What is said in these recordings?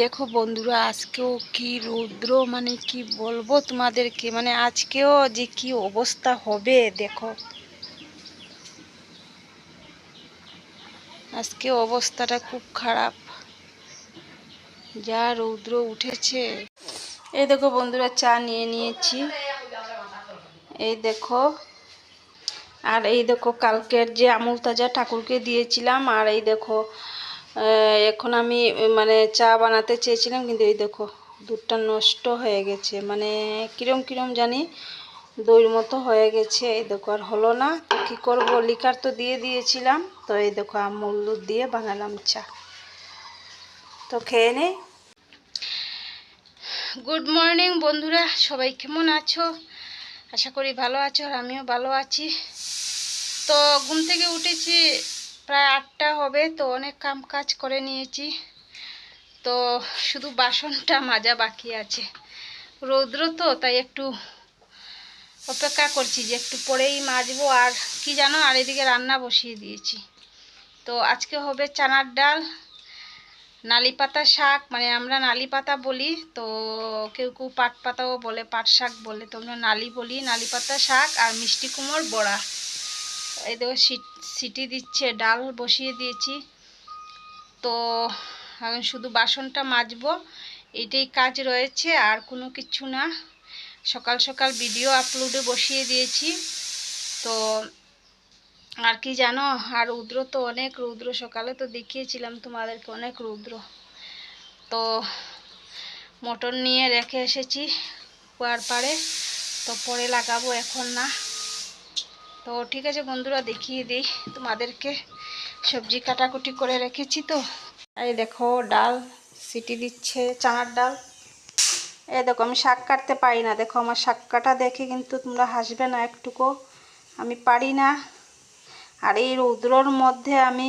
দেখো বন্ধুরা, আজকেও কি রৌদ্র মানে কি বলব তোমাদেরকে মানে আজকেও যে কি অবস্থা হবে, দেখো। আজকে অবস্থাটা খুব খারাপ। যা রৌদ্র উঠেছে। এই দেখো বন্ধুরা, চা নিয়ে নিয়েছি। এই দেখো, আর এই দেখো কালকের যে আমুল তাজা ঠাকুরকে দিয়েছিলাম, আর এই দেখো এখন আমি মানে চা বানাতে চেয়েছিলাম, কিন্তু এই দেখো, দুধটা নষ্ট হয়ে গেছে। মানে কিরম কিরম জানি দইয়ের মতো হয়ে গেছে। এই দেখো, আর হলো না, তো কী করব? লিকার তো দিয়ে দিয়েছিলাম, তো এই দেখো আমুল দুধ দিয়ে বানালাম চা। তো খেয়ে নেই গুড মর্নিং বন্ধুরা, সবাই কেমন আছো? আশা করি ভালো আছো, আর আমিও ভালো আছি। তো ঘুম থেকে উঠেছি প্রায় আটটা হবে, তো অনেক কাম কাজ করে নিয়েছি। তো শুধু বাসনটা মাজা বাকি আছে। রৌদ্র তো, তাই একটু অপেক্ষা করছি যে একটু পরেই মাজবো আর কি জানো, আর এদিকে রান্না বসিয়ে দিয়েছি। তো আজকে হবে চানার ডাল নালি পাতা শাক মানে আমরা নালি পাতা বলি, তো কেউ কেউ পাট পাতাও বলে, পাট শাক বলে, তো আমরা নালি বলি নালি পাতা শাক আর মিষ্টি কুমড়োর বড়া। এই দেখো সিটি দিচ্ছে, ডাল বসিয়ে দিয়েছি। তো এখন শুধু বাসনটা মাজবো, এটাই কাজ রয়েছে, আর কোনো কিছু না। সকাল সকাল ভিডিও আপলোডে বসিয়ে দিয়েছি। তো আর কি জানো, আর রৌদ্র তো অনেক, রৌদ্র সকালে তো দেখিয়েছিলাম তোমাদেরকে, অনেক রৌদ্র। তো মটর নিয়ে রেখে এসেছি কুয়ার পাড়ে, তো পরে লাগাবো এখন না। তো ঠিক আছে বন্ধুরা, দেখিয়ে দিই তোমাদেরকে। সবজি কাটাকুটি করে রেখেছি তো। এই দেখো ডাল সিটি দিচ্ছে, চানার ডাল। এই দেখো, আমি শাক কাটতে পারি না। দেখো, আমার শাক কাটা দেখে কিন্তু তোমরা হাসবে না একটুকু। আমি পারি না। আর এই রৌদ্রর মধ্যে আমি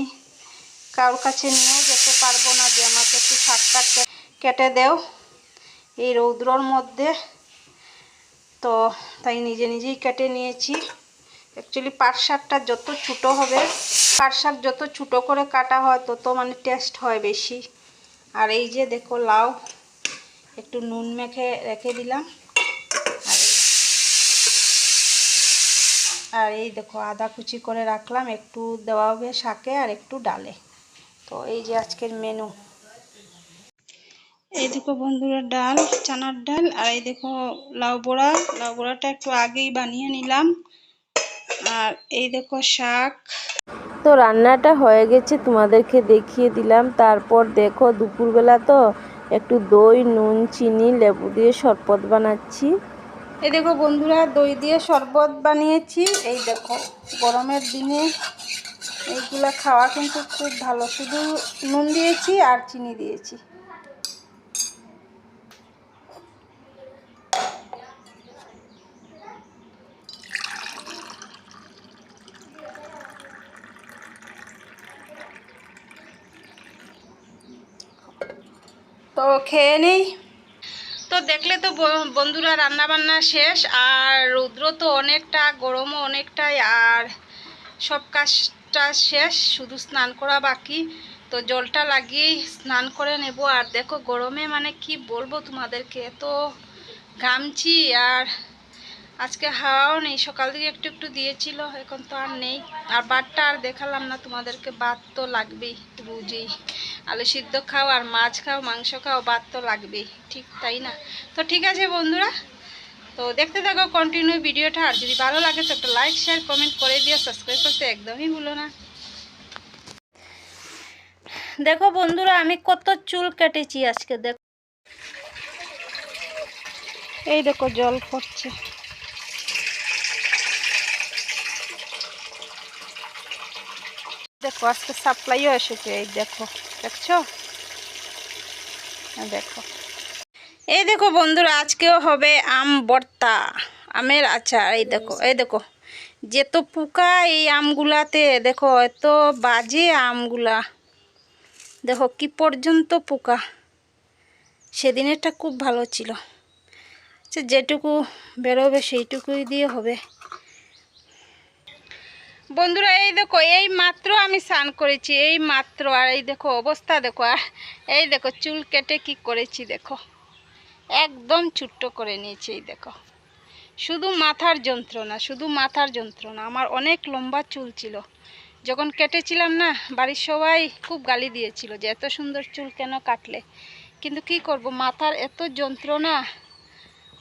কারোর কাছে নিয়েও যেতে পারব না যে আমাকে একটু শাকটা কেটে দেও। এই রৌদ্রর মধ্যে। তো তাই নিজে নিজেই কেটে নিয়েছি। অ্যাকচুয়ালি পাট শাকটা যত ছোটো হবে, পাট শাক যত ছোটো করে কাটা হয়, তত মানে টেস্ট হয় বেশি। আর এই যে দেখো লাউ, একটু নুন মেখে রেখে দিলাম। আর এই- দেখো আদা কুচি করে রাখলাম, একটু দেওয়া হবে শাকে আর একটু ডালে। তো এই যে আজকের মেনু এই দেখো বন্ধুরা, ডাল, চানার ডাল, আর এই দেখো লাউ বড়া। লাউ বড়াটা একটু আগেই বানিয়ে নিলাম। আর এই দেখো শাক। তো রান্নাটা হয়ে গেছে তোমাদেরকে দেখিয়ে দিলাম। তারপর দেখো দুপুরবেলা তো একটু দই নুন চিনি লেবু দিয়ে শরবত বানাচ্ছি। এই দেখো বন্ধুরা দই দিয়ে শরবত বানিয়েছি। এই দেখো গরমের দিনে এইগুলা খাওয়া কিন্তু খুব ভালো। শুধু নুন দিয়েছি আর চিনি দিয়েছি। তো খেয়ে নেই। তো দেখলে তো বন্ধুরা রান্না বান্না শেষ, আর রৌদ্র তো অনেকটা, গরমও অনেকটাই, আর সব কাজটা শেষ, শুধু স্নান করা বাকি। তো জলটা লাগিয়েই স্নান করে নেব, আর দেখো গরমে মানে কি বলব তোমাদেরকে তো ঘামছি, আর আজকে হাওয়াও নেই, সকাল দিকে একটু একটু দিয়েছিল, এখন তো আর নেই। আর ভাতটা আর দেখালাম না, তোমাদেরকে ভাত তো লাগবেই, রোজই। আলু সিদ্ধ খাও আর মাছ খাও, মাংস খাও ভাত তো লাগবেই, ঠিক তাই না? তো ঠিক আছে বন্ধুরা, তো দেখতে থাকো কন্টিনিউ ভিডিওটা, আর যদি ভালো লাগে তো একটা লাইক শেয়ার কমেন্ট করে দিও সাবস্ক্রাইব করতে একদমই ভুলো না। দেখো বন্ধুরা, আমি কত চুল কেটেছি আজকে, দেখো। এই দেখো জল পড়ছে। আজকে সাপ্লাইও এসেছে এই দেখো দেখছ? দেখো। এই দেখো বন্ধুরা আজকেও হবে আম বর্তা আমের আচার এই দেখো এই দেখো। যেত পোকা এই আমগুলাতে দেখো এত বাজে আমগুলা। দেখো কি পর্যন্ত পোকা। সেদিনেরটা খুব ভালো ছিল। আচ্ছা যেটুকু বেরোবে সেইটুকুই দিয়ে হবে। বন্ধুরা, এই দেখো, এই মাত্র আমি স্নান করেছি, এই মাত্র। আর এই দেখো অবস্থা, দেখো, আর এই দেখো, চুল কেটে কি করেছি, দেখো। একদম ছোট্ট করে নিয়েছি, এই দেখো। শুধু মাথার যন্ত্রণা, শুধু মাথার যন্ত্রণা। আমার অনেক লম্বা চুল ছিল। যখন কেটেছিলাম না, বাড়ির সবাই খুব গালি দিয়েছিল যে, এত সুন্দর চুল কেন কাটলে? কিন্তু কি করব, মাথার এত যন্ত্রণা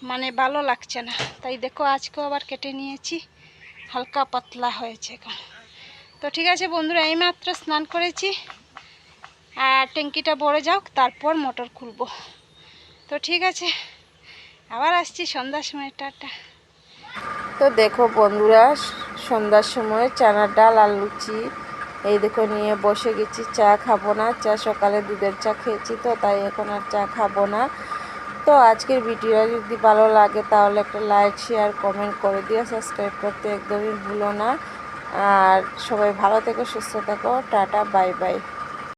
মানে ভালো লাগছে না। তাই দেখো, আজকেও আবার কেটে নিয়েছি। হালকা পাতলা হয়েছে এখন। তো ঠিক আছে বন্ধুরা, এইমাত্র স্নান করেছি। আর ট্যাঙ্কিটা ভরে যাও তারপর মোটর খুলবো। তো ঠিক আছে, আবার আসছি সন্ধ্যার সময়, টাটা। তো দেখো বন্ধুরা, সন্ধ্যার সময় চানার ডাল আর লুচি, এই দেখো নিয়ে বসে গেছি, চা খাব না। চা সকালে দুধের চা খেয়েছি তো, তাই এখন আর চা খাব না। তো আজকের ভিডিওটা যদি ভালো লাগে তাহলে একটা লাইক শেয়ার কমেন্ট করে দিও সাবস্ক্রাইব করতে একদমই ভুলো না। আর সবাই ভালো থেকো, সুস্থ থেকো। Tata bye bye